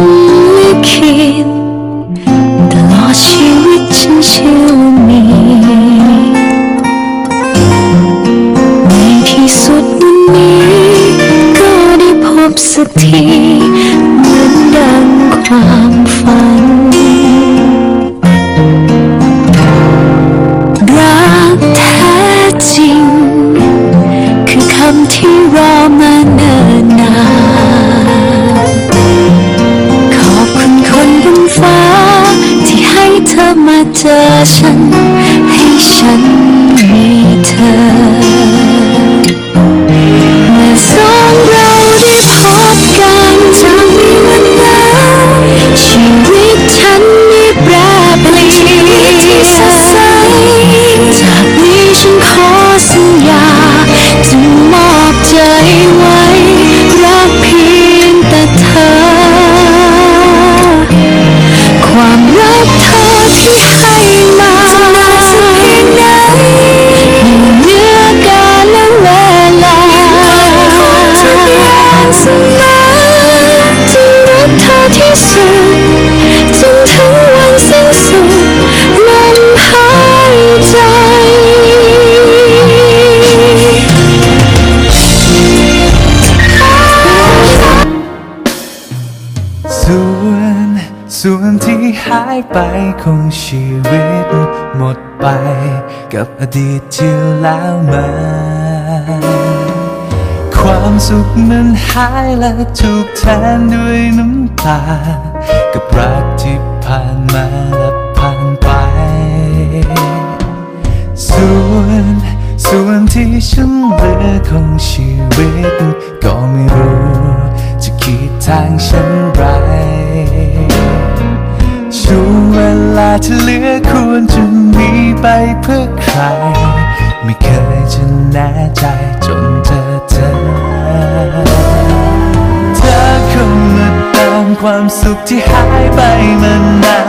มลิขิตตลอดชีวิตฉันเชื่อมีในที่สุดวันนี้ก็ได้พบสักที จอฉัน ให้ฉันมีเธอ เมื่อสองเราได้พบกันจากวันนั้นชีวิตฉันได้แปรเปลี่ยนที่สดใสจากนี้ฉันขอสัญญาจะมอบใจไว้รักเพียงแต่เธอ ความรักเธอที่ ส่วนที่หายไปของชีวิต หมดไปกับอดีตที่แล้วมา ความสุขนั้นหายและถูกแทนด้วยน้ำตา กับรักที่ผ่านมาและผ่านไป ส่วนส่วนที่ฉันเหลือของชีวิต ก็ไม่รู้ จะคิดทางฉันไร ลาจะเหลือควรจะมีไปเพื่อใคร ไม่เคยจะแน่ใจจนเจอเธอ เธอคงมาเติมความสุขที่หายไปมานา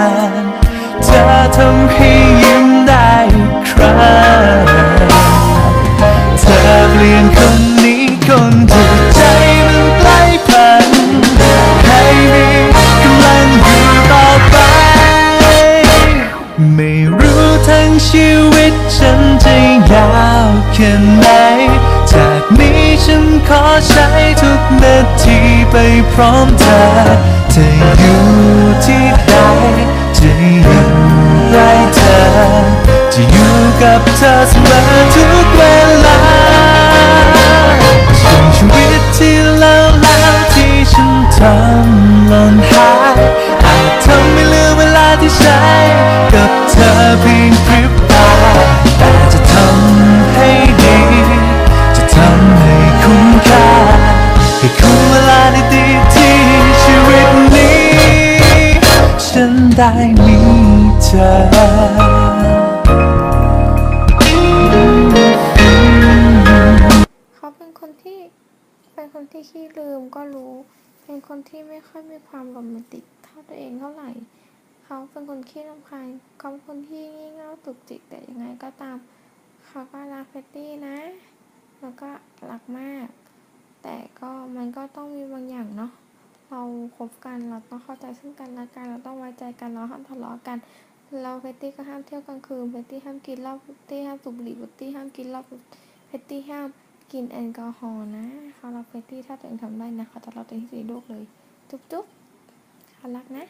น เธอทำให้ยิ้มได้อีกครั้ง ยาวแค่ไหน จากนี้ฉันขอใช้ทุกนาทีไปพร้อมเธอเธออยู่ที่ใดจะอยู่ใกล้เธอ จะอยู่กับเธอเสมอทุก ได้มีเธอเขาเป็นคนที่เป็นคนที่ขี้ลืมก็รู้ เป็นคนที่ไม่ค่อยมีความโรแมนติกเท่าตัวเองเท่าไหร่ เขาเป็นคนขี้รำคาญเขาเป็นคนที่งี่เง่าตุกจิกแต่ยังไงก็ตาม เขาก็รักเฟตตี้นะ แล้วก็รักมาก แต่ก็มันก็ต้องมีบางอย่างเนาะ เราคบกันเราต้องเข้าใจซึ่งกันและกันเราต้องไว้ใจกันเราห้ามทะเลาะกันเราเฟตตี้ก็ห้ามเที่ยวกลางคืนเฟตตี้ห้ามกินเหล้าเฟตตี้ห้ามสูบบุหรี่เฟตตี้ห้ามกินเหล้าเฟตตี้ห้ามกินแอลกอฮอล์นะเขารักเฟตตี้ถ้าตัวเองทำได้นะเขาจะรักตัวเองที่สุดในโลกเลย จุ๊บจุ๊บเขารักนะ